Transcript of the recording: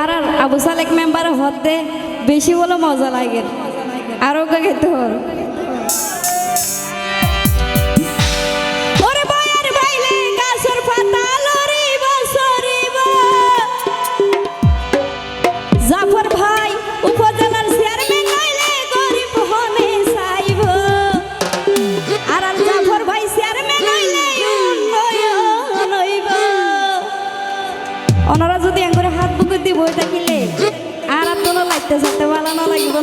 আর আর আবু সালেক member হতে বেশি বলে মজা লাগে। আরও গেতে হর ওনারা যদি এখন হাত বুকে দিব থাকিলে আর তোলা লাগতে সাথে ভালো না লাগিব